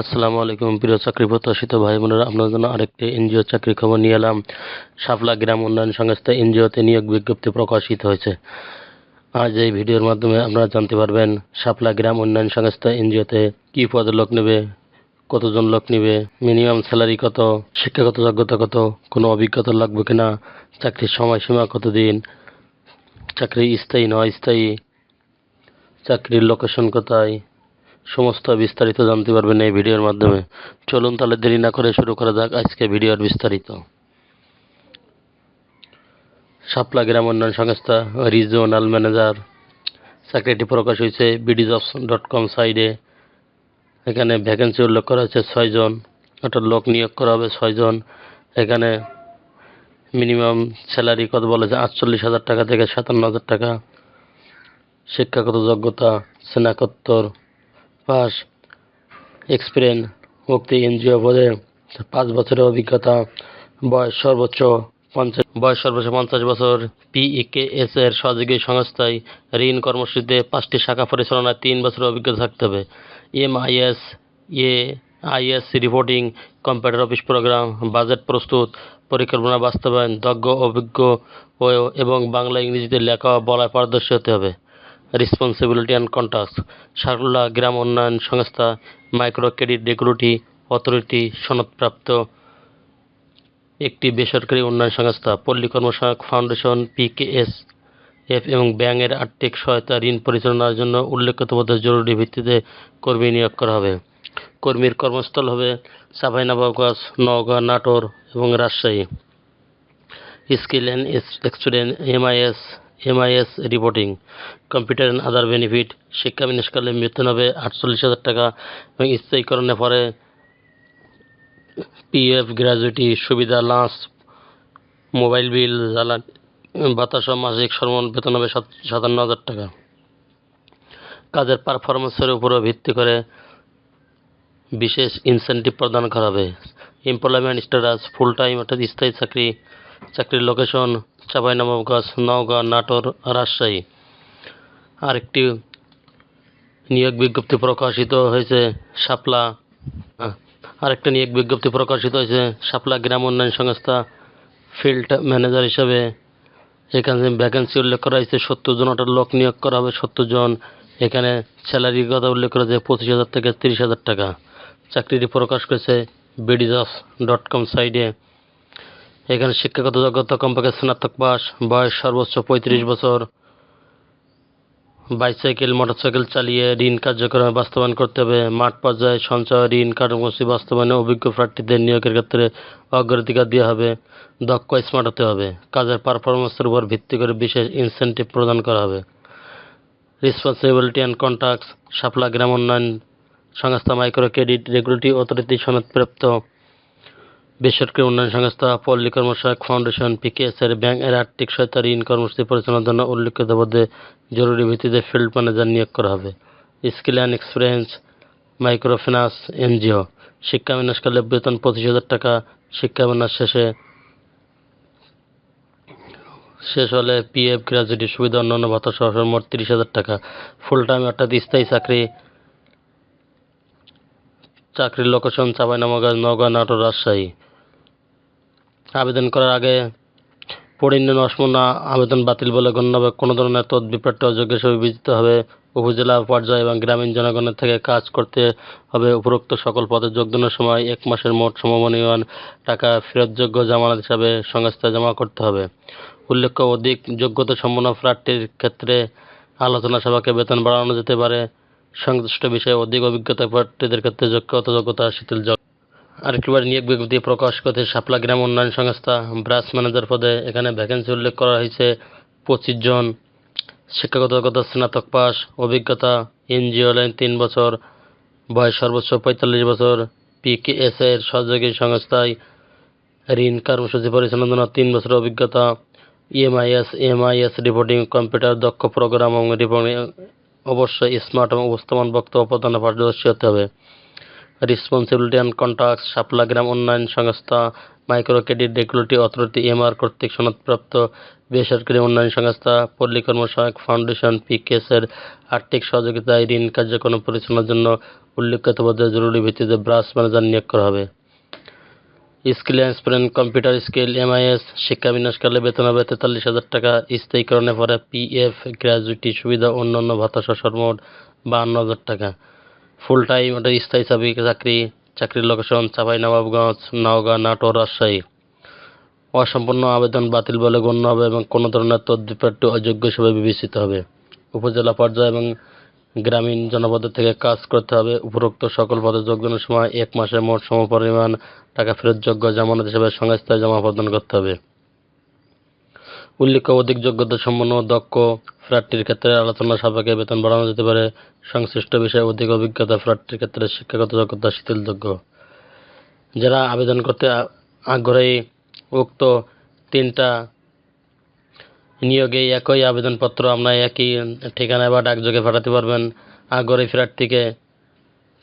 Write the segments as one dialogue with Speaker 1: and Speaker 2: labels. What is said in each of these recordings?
Speaker 1: আসসালামু আলাইকুম, প্রিয় চাকরি প্রত্যাশিত ভাই বোনেরা, আপনার জন্য আরেকটি এনজিও চাকরি খবর নিয়ে এলাম। শাপলা গ্রাম উন্নয়ন সংস্থা এনজিওতে নিয়োগ বিজ্ঞপ্তি প্রকাশিত হয়েছে। আজ এই ভিডিওর মাধ্যমে আপনারা জানতে পারবেন শাপলা গ্রাম উন্নয়ন সংস্থা এনজিওতে কী পদে লোক নেবে, কতজন লোক নেবে, মিনিমাম স্যালারি কত, শিক্ষাগত যোগ্যতা কত, কোনো অভিজ্ঞতা লাগবে কিনা, চাকরির সময়সীমা কতদিন, চাকরি স্থায়ী নয় স্থায়ী চাকরির লোকেশন কোথায় সমস্ত বিস্তারিত জানতে পারবেন এই ভিডিওর মাধ্যমে। চলুন তাহলে দেরি না করে শুরু করা যাক আজকে ভিডিওর বিস্তারিত। শাপলা গ্রাম উন্নয়ন সংস্থা রিজিওনাল ম্যানেজার, চাকরিটি প্রকাশ হয়েছে বিডিজবস ডট কম সাইডে। এখানে ভ্যাকেন্সি উল্লেখ করা হয়েছে ছয়জন একটা লোক নিয়োগ করা হবে ছয়জন এখানে মিনিমাম স্যালারি কত বলেছে আটচল্লিশ হাজার টাকা থেকে সাতান্ন হাজার টাকা। শিক্ষাগত যোগ্যতা, স্নাতকোত্তর পাস এক্সপিরিয়েন্স মুক্তি এনজিও পদে পাঁচ বছরের অভিজ্ঞতা, বয়স সর্বোচ্চ পঞ্চাশ বয়স সর্বোচ্চ পঞ্চাশ বছর। পিইকেএস এর সহযোগী সংস্থায় ঋণ কর্মসূচিতে পাঁচটি শাখা পরিচালনায় তিন বছরের অভিজ্ঞতা থাকতে হবে। MIS A IS reporting computer office program budget প্রস্তুত, পরিকল্পনা বাস্তবায়ন, দক্ষ, অভিজ্ঞ এবং বাংলা ইংরেজিতে লেখা বলায় পারদর্শী হতে হবে। রেসপন্সিবিলিটি অ্যান্ড কন্ট্যাক্টস সারুল্লা গ্রাম উন্নয়ন সংস্থা মাইক্রো ক্রেডিট রেগুলেটরি অথরিটি সনদপ্রাপ্ত একটি বেসরকারি উন্নয়ন সংস্থা পল্লী কর্মসহায়ক ফাউন্ডেশন পিকেএস এফ এবং ব্যাংকের আর্থিক সহায়তা, ঋণ পরিচালনার জন্য উল্লেখিত পদে জরুরি ভিত্তিতে কর্মী নিয়োগ করা হবে। কর্মীর কর্মস্থল হবে চাঁপাইনবাবগঞ্জ নওগাঁ, নাটোর এবং Rajshahi. Skill and experience MIS MIS reporting computer and other benefit শিক্ষা বিনাশকালে বেতন হবে আটচল্লিশ হাজার টাকা এবং স্থায়ীকরণের পরে পিএফ গ্র্যাজুইটি সুবিধা লাঞ্চ মোবাইল বিল জ্বালানি ভাতা সহ মাসিক সর্বমোট বেতন হবে সাত- সাতান্ন হাজার টাকা। কাজের পারফরমেন্সের উপরও ভিত্তি করে বিশেষ ইনসেন্টিভ প্রদান করা হবে। এমপ্লয়মেন্ট স্ট্যাটাস ফুল টাইম অর্থাৎ স্থায়ী চাকরি চাকরির লোকেশন চাপাই চাঁপাইনবাবগঞ্জ, নওগাঁ, নাটোর, রাজশাহী। আরেকটি নিয়োগ বিজ্ঞপ্তি প্রকাশিত হয়েছে শাপলা। আরেকটা নিয়োগ বিজ্ঞপ্তি প্রকাশিত হয়েছে শাপলা গ্রাম উন্নয়ন সংস্থা ফিল্ড ম্যানেজার হিসাবে। এখানে ভ্যাকেন্সি উল্লেখ করা হয়েছে, সত্তর জন অর্থাৎ লোক নিয়োগ করা হবে সত্তর জন। এখানে স্যালারির কথা উল্লেখ করা হয়েছে পঁচিশ হাজার থেকে তিরিশ হাজার টাকা। চাকরিটি প্রকাশ করেছে বিডিজস ডট কম সাইডে এখানে শিক্ষাগত যোগ্যতা কমপক্ষে স্নাতক পাস, বয়স সর্বোচ্চ পঁয়ত্রিশ বছর। বাইসাইকেল, মোটরসাইকেল চালিয়ে ঋণ কার্যক্রমে বাস্তবায়ন করতে হবে। মাঠ পর্যায়ে সঞ্চয়, ঋণ কর্মসূচি বাস্তবায়নে অভিজ্ঞ প্রার্থীদের নিয়োগের ক্ষেত্রে অগ্রাধিকার দেওয়া হবে। দক্ষ, স্মার্ট হতে হবে। কাজের পারফরমেন্সের উপর ভিত্তি করে বিশেষ ইনসেন্টিভ প্রদান করা হবে। রেসপন্সিবিলিটি অ্যান্ড কন্ট্যাক্টস শাপলা গ্রাম উন্নয়ন সংস্থা মাইক্রো ক্রেডিট রেগুলেটরি অথরিটি সনদপ্রাপ্ত। বেসরকারি উন্নয়ন সংস্থা পল্লী কর্মসহায়ক ফাউন্ডেশন পিকেএস এর ব্যাংক, এর আর্থিক সহায়তা, ঋণ কর্মসূচি পরিচালনার জন্য উল্লেখিত পদে জরুরি ভিত্তিতে ফিল্ড ম্যানেজার নিয়োগ করা হবে। Skill and experience micro finance NGO. শিক্ষা বিনাশকালে বেতন পঁচিশ হাজার টাকা, শিক্ষা বিনাশ শেষে, শেষ হলে পিএফ গ্র্যাজুয়েটি সুবিধা, অন্যান্য ভাতা সহ মোট তিরিশ হাজার টাকা। ফুল টাইম অর্থাৎ স্থায়ী চাকরি, চাকরির লোকেশন চাঁপাইনবাবগঞ্জ, নওগাঁ, নাটোর, রাজশাহী। আবেদন করার আগে পরিণ্য নসমনা আবেদন বাতিল বলে গণ্য হবে। কোনো ধরনের তদবিপ্রাপ্ত অযোগ্য হিসেবে বিবেচিত হবে। উপজেলা পর্যায়ে এবং গ্রামীণ জনগণের থেকে কাজ করতে হবে উপরোক্ত সকল পদে যোগদানের সময় এক মাসের মোট সমমনীয়মান টাকা ফেরতযোগ্য জামানত হিসাবে সংস্থায় জমা করতে হবে। উল্লেখ্য, অধিক যোগ্যতা সম্পন্ন প্রার্থীর ক্ষেত্রে আলোচনা সভাকে বেতন বাড়ানো যেতে পারে। সংশ্লিষ্ট বিষয়ে অধিক অভিজ্ঞতা প্রার্থীদের ক্ষেত্রে যোগ্যতা যোগ্যতা শিথিল যোগ আরেকটিবার নিয়োগ বিজ্ঞপ্তি প্রকাশ করতে শাপলা গ্রাম উন্নয়ন সংস্থা ব্রাঞ্চ ম্যানেজার পদে এখানে ভ্যাকেন্সি উল্লেখ করা হয়েছে। পঁচিশ জন শিক্ষাগত যোগ্যতা, স্নাতক পাস অভিজ্ঞতা, এনজিও লাইন তিন বছর, বয়স সর্বোচ্চ পঁয়তাল্লিশ বছর পিকেএস এর সহযোগী সংস্থায় ঋণ কর্মসূচি পরিচালনার জন্য তিন বছরের অভিজ্ঞতা, ইএমআইএস, এমআইএস রিপোর্টিং, কম্পিউটার দক্ষ প্রোগ্রাম এবং রিপোর্টিং, অবশ্যই স্মার্ট এবং উপস্থাপন বক্তব্য প্রদানে পারদর্শী হতে হবে। রেসপন্সিবিলিটি অ্যান্ড কন্ট্যাক্টস শাপলা গ্রাম উন্নয়ন সংস্থা micro credit regulatory authority MR কর্তৃক সনদপ্রাপ্ত বেসরকারি উন্নয়ন সংস্থা পল্লী কর্মসহায়ক ফাউন্ডেশন পিকেএসের আর্থিক সহযোগিতায় ঋণ কার্যক্রম পরিচালনার জন্য উল্লেখিত পদে জরুরি ভিত্তিতে ব্রাঞ্চ ম্যানেজার নিয়োগ করা হবে skill experience computer skill MIS শিক্ষা বিন্যাসকালে বেতন হবে তেতাল্লিশ হাজার টাকা স্থায়ীকরণের পরে পিএফ গ্র্যাজুইটি সুবিধা অন্যান্য ভাতা সহ সর্বমোট বাহান্ন হাজার টাকা। ফুল টাইম ওটা স্থায়ী চাকরি চাকরি, চাকরির লোকেশন চাঁপাইনবাবগঞ্জ নওগাঁ, নাটোর, রাজশাহী। অসম্পূর্ণ আবেদন বাতিল বলে গণ্য হবে এবং কোনো ধরনের তদবিপাট্য অযোগ্য হিসেবে বিবেচিত হবে। উপজেলা পর্যায়ে এবং গ্রামীণ জনপদের থেকে কাজ করতে হবে। উপরোক্ত সকল পদে যোগদানের সময় এক মাসে মোট সমপরিমাণ টাকা ফেরতযোগ্য জামানত হিসেবে সংস্থায় জমা প্রদান করতে হবে। উল্লেখ্য, অধিক যোগ্যতা সম্পন্ন দক্ষ প্রার্থীর ক্ষেত্রে আলোচনা সাপেক্ষে বেতন বাড়ানো যেতে পারে। সংশ্লিষ্ট বিষয়ে অধিক অভিজ্ঞতা প্রার্থীর ক্ষেত্রে শিক্ষাগত যোগ্যতা শিথিলযোগ্য। যারা আবেদন করতে আগ্রহী, উক্ত তিনটা নিয়োগে একই আবেদনপত্র আপনার একই ঠিকানায় বা ডাকযোগে পাঠাতে পারবেন। আগ্রহী প্রার্থীকে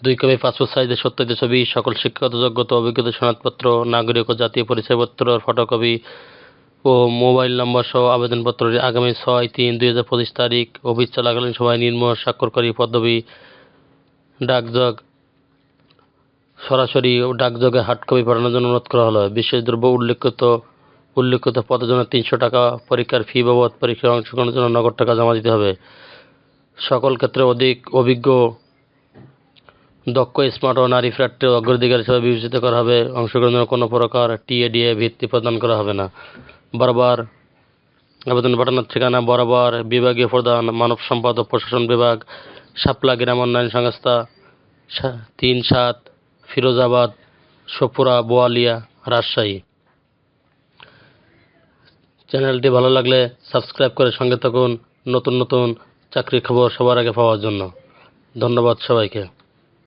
Speaker 1: দুই কপি পাসপোর্ট সাইজের সত্যায়িত ছবি, সকল শিক্ষাগত যোগ্যতা, অভিজ্ঞতা, সনদপত্র, নাগরিক ও জাতীয় পরিচয়পত্র, ফটোকপি ও মোবাইল নম্বর সহ আবেদনপত্রটি আগামী ছয় তিন দুই হাজার পঁচিশ তারিখ অফিস চলাকালীন সময় নিম্ন স্বাক্ষরকারী পদবি ডাকযোগ সরাসরি ও ডাকযোগে হার্ড কপি পাঠানোর জন্য অনুরোধ করা হলো। বিশেষ দ্রব্য উল্লেখিত উল্লেখিত পদের জন্য তিনশো টাকা, পরীক্ষার ফি বাবদ পরীক্ষায় অংশগ্রহণের জন্য নগদ টাকা জমা দিতে হবে। সকল ক্ষেত্রে অধিক, অভিজ্ঞ, দক্ষ, স্মার্ট ও নারী প্রার্থী অগ্রাধিকার হিসেবে বিবেচিত করা হবে। অংশগ্রহণের কোনো প্রকার টিএডিএ ভিত্তি প্রদান করা হবে না। বরাবর আবেদন পাঠানোর ঠিকানা বরাবর বিভাগীয় প্রধান, মানব সম্পদ ও প্রশাসন বিভাগ, শাপলা গ্রাম উন্নয়ন সংস্থা তিন সাত, ফিরোজাবাদ, সপুরা, বোয়ালিয়া, রাজশাহী। চ্যানেলটি ভালো লাগলে সাবস্ক্রাইব করে সঙ্গে থাকুন। নতুন নতুন চাকরির খবর সবার আগে পাওয়ার জন্য। ধন্যবাদ সবাইকে।